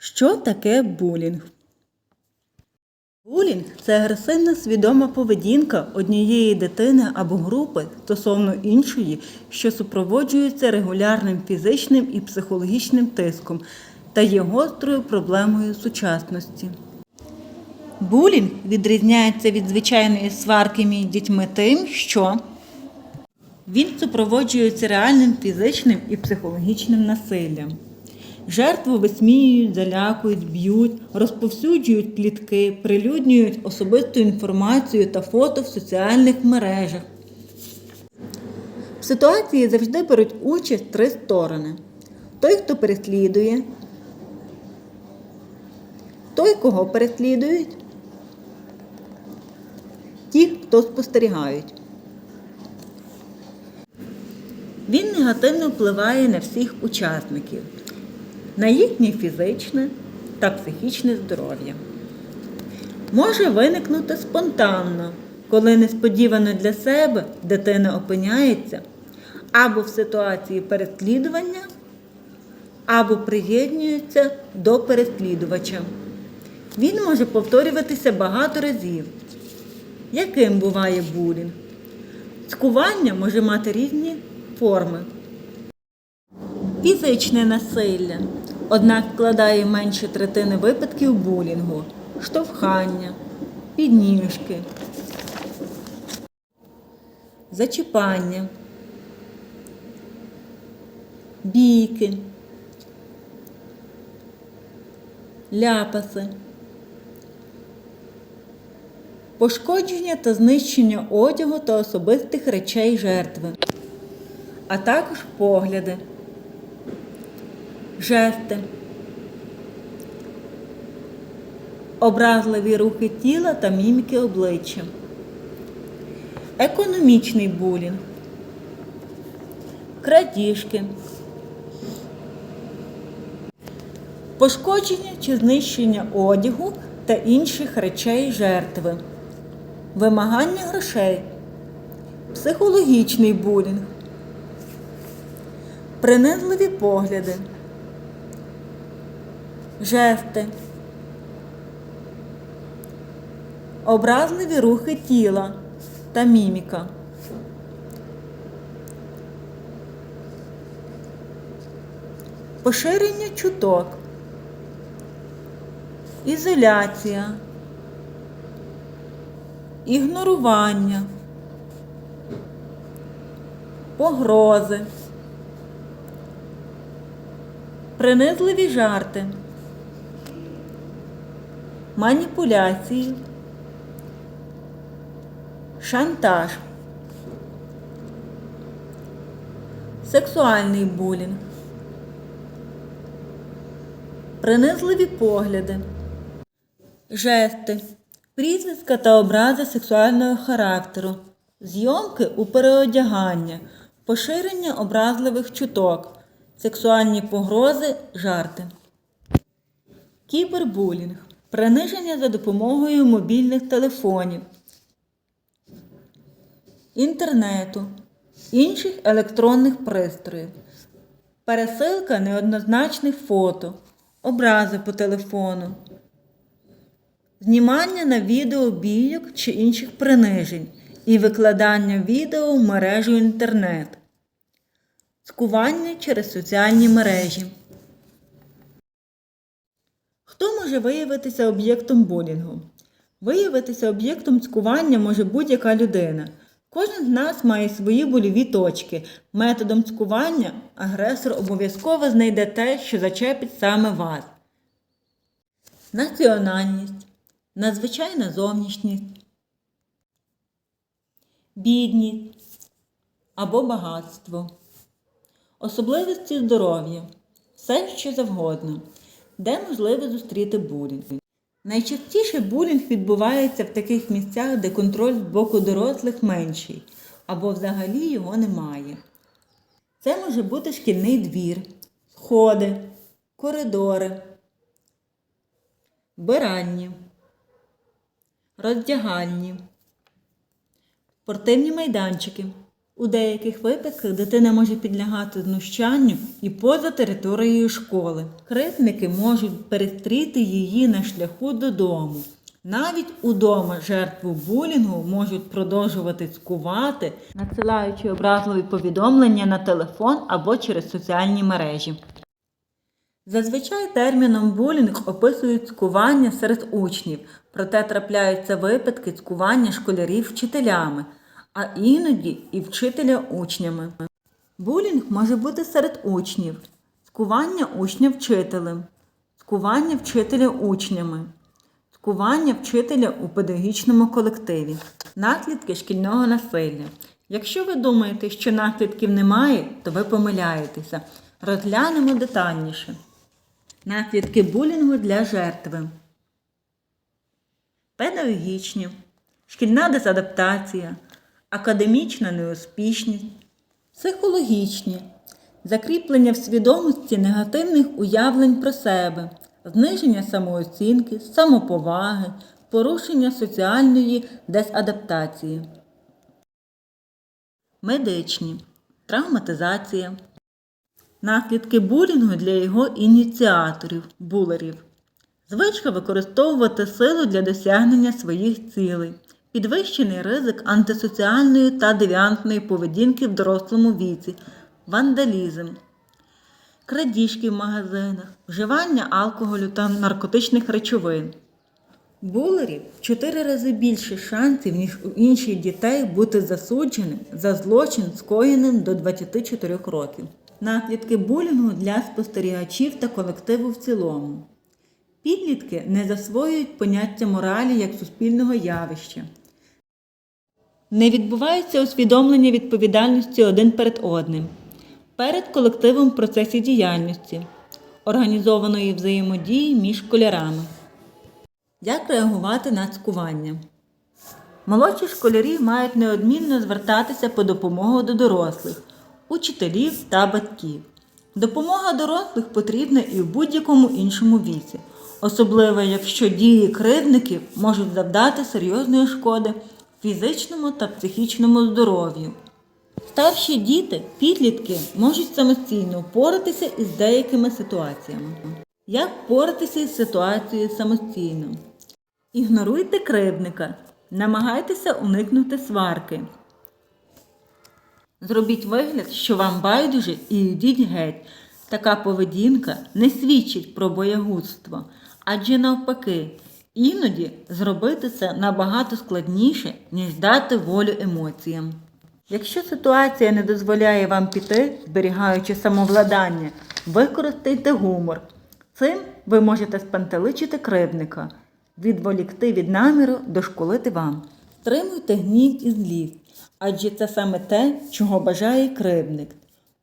Що таке булінг? Булінг це агресивна свідома поведінка однієї дитини або групи стосовно іншої, що супроводжується регулярним фізичним і психологічним тиском та є гострою проблемою сучасності. Булінг відрізняється від звичайної сварки між дітьми тим, що він супроводжується реальним фізичним і психологічним насиллям. Жертву висміюють, залякують, б'ють, розповсюджують плітки, прилюднюють особисту інформацію та фото в соціальних мережах. В ситуації завжди беруть участь три сторони: той, хто переслідує, той, кого переслідують, ті, хто спостерігають. Він негативно впливає на всіх учасників, на їхнє фізичне та психічне здоров'я. Може виникнути спонтанно, коли несподівано для себе дитина опиняється або в ситуації переслідування, або приєднується до переслідувача. Він може повторюватися багато разів. Яким буває булінг? Цькування може мати різні форми. Фізичне насилля, однак складає менше третини випадків булінгу, штовхання, підніжки, зачіпання, бійки, ляпаси. Пошкодження та знищення одягу та особистих речей жертви, а також погляди, жести, образливі рухи тіла та міміки обличчя, економічний булінг, крадіжки, пошкодження чи знищення одягу та інших речей жертви, вимагання грошей, психологічний булінг, принизливі погляди, жести, образливі рухи тіла та міміка. Поширення чуток, ізоляція, ігнорування, погрози, принизливі жарти, маніпуляції, шантаж, сексуальний булінг, принизливі погляди, жести, прізвиська та образи сексуального характеру, зйомки у переодягання, поширення образливих чуток, сексуальні погрози, жарти. Кібербулінг приниження за допомогою мобільних телефонів, інтернету, інших електронних пристроїв, пересилка неоднозначних фото, образи по телефону, знімання на відео бійок чи інших принижень і викладання відео в мережу інтернет, цькування через соціальні мережі. Хто може виявитися об'єктом булінгу? Виявитися об'єктом цькування може будь-яка людина. Кожен з нас має свої больові точки. Методом цькування агресор обов'язково знайде те, що зачепить саме вас. Національність, надзвичайна зовнішність, бідність або багатство, особливості здоров'я, все що завгодно, де можливо зустріти булінг. Найчастіше булінг відбувається в таких місцях, де контроль з боку дорослих менший, або взагалі його немає. Це може бути шкільний двір, сходи, коридори, вбиральні, роздягальні, спортивні майданчики, У деяких випадках дитина може підлягати знущанню і поза територією школи. Кривдники можуть перестріти її на шляху додому. Навіть удома жертву булінгу можуть продовжувати цькувати, надсилаючи образливі повідомлення на телефон або через соціальні мережі. Зазвичай терміном булінг описують цькування серед учнів, проте трапляються випадки цькування школярів вчителями, а іноді і вчителя учнями. Булінг може бути серед учнів, цькування учня вчителем, цькування вчителя учнями, цькування вчителя у педагогічному колективі, наслідки шкільного насилля. Якщо ви думаєте, що наслідків немає, то ви помиляєтеся. Розглянемо детальніше. Наслідки булінгу для жертви. Педагогічні, шкільна дезадаптація, академічна неуспішність, психологічні, закріплення в свідомості негативних уявлень про себе, зниження самооцінки, самоповаги, порушення соціальної дезадаптації. Медичні, травматизація, Наслідки булінгу для його ініціаторів, булерів. Звичка використовувати силу для досягнення своїх цілей, підвищений ризик антисоціальної та девіантної поведінки в дорослому віці, вандалізм, крадіжки в магазинах, вживання алкоголю та наркотичних речовин. Булерів в 4 рази більше шансів, ніж у інших дітей бути засудженим за злочин, скоєним до 24 років. Наслідки булінгу для спостерігачів та колективу в цілому. Підлітки не засвоюють поняття моралі як суспільного явища. Не відбувається усвідомлення відповідальності один перед одним, перед колективом в процесі діяльності, організованої взаємодії між школярами. Як реагувати на цькування? Молодші школярі мають неодмінно звертатися по допомогу до дорослих, учителів та батьків. Допомога дорослих потрібна і в будь-якому іншому віці, особливо якщо дії кривдників можуть завдати серйозної шкоди фізичному та психічному здоров'ю. Старші діти, підлітки можуть самостійно впоратися із деякими ситуаціями. Як впоратися із ситуацією самостійно? Ігноруйте кривдника, намагайтеся уникнути сварки. Зробіть вигляд, що вам байдуже і йдіть геть. Така поведінка не свідчить про боягузтво, адже навпаки, іноді зробити це набагато складніше, ніж дати волю емоціям. Якщо ситуація не дозволяє вам піти, зберігаючи самовладання, використайте гумор. Цим ви можете спантеличити кривдника, відволікти від наміру дошколити вам. Стримуйте гнів і злість, адже це саме те, чого бажає кривдник.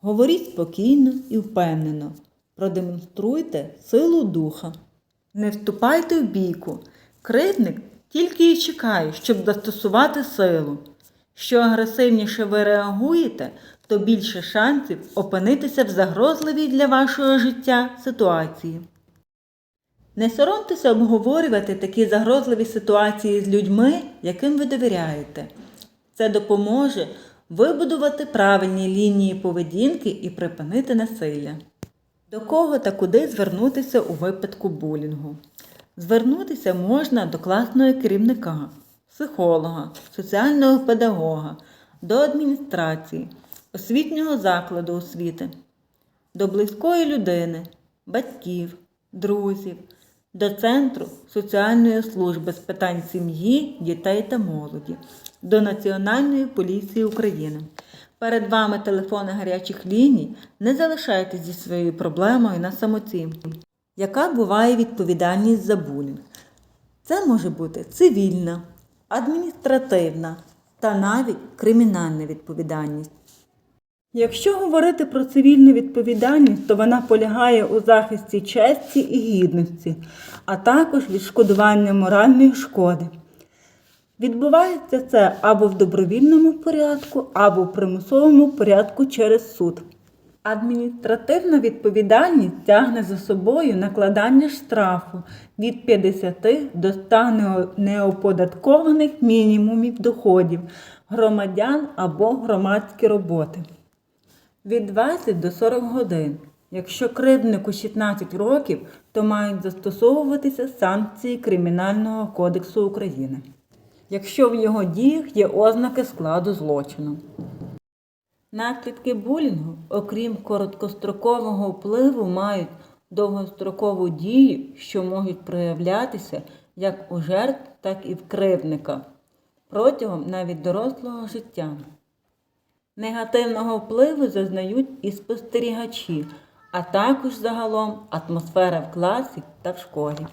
Говоріть спокійно і впевнено. Продемонструйте силу духа. Не вступайте в бійку. Кривдник тільки і чекає, щоб застосувати силу. Що агресивніше ви реагуєте, то більше шансів опинитися в загрозливій для вашого життя ситуації. Не соромтеся обговорювати такі загрозливі ситуації з людьми, яким ви довіряєте. Це допоможе вибудувати правильні лінії поведінки і припинити насилля. До кого та куди звернутися у випадку булінгу? Звернутися можна до класного керівника, психолога, соціального педагога, до адміністрації, освітнього закладу освіти, до близької людини, батьків, друзів, до Центру соціальної служби з питань сім'ї, дітей та молоді, до Національної поліції України. Перед вами телефони гарячих ліній. Не залишайтесь зі своєю проблемою на самоті. Яка буває відповідальність за булінг? Це може бути цивільна, адміністративна та навіть кримінальна відповідальність. Якщо говорити про цивільну відповідальність, то вона полягає у захисті честі і гідності, а також відшкодування моральної шкоди. Відбувається це або в добровільному порядку, або в примусовому порядку через суд. Адміністративна відповідальність тягне за собою накладання штрафу від 50 до 100 нео- неоподаткованих мінімумів доходів громадян або громадські роботи від 20 до 40 годин. Якщо кривднику 16 років, то мають застосовуватися санкції Кримінального кодексу України, якщо в його діях є ознаки складу злочину. Наслідки булінгу, окрім короткострокового впливу, мають довгострокову дію, що можуть проявлятися як у жертв, так і в кривдника протягом навіть дорослого життя. Негативного впливу зазнають і спостерігачі, а також загалом атмосфера в класі та в школі.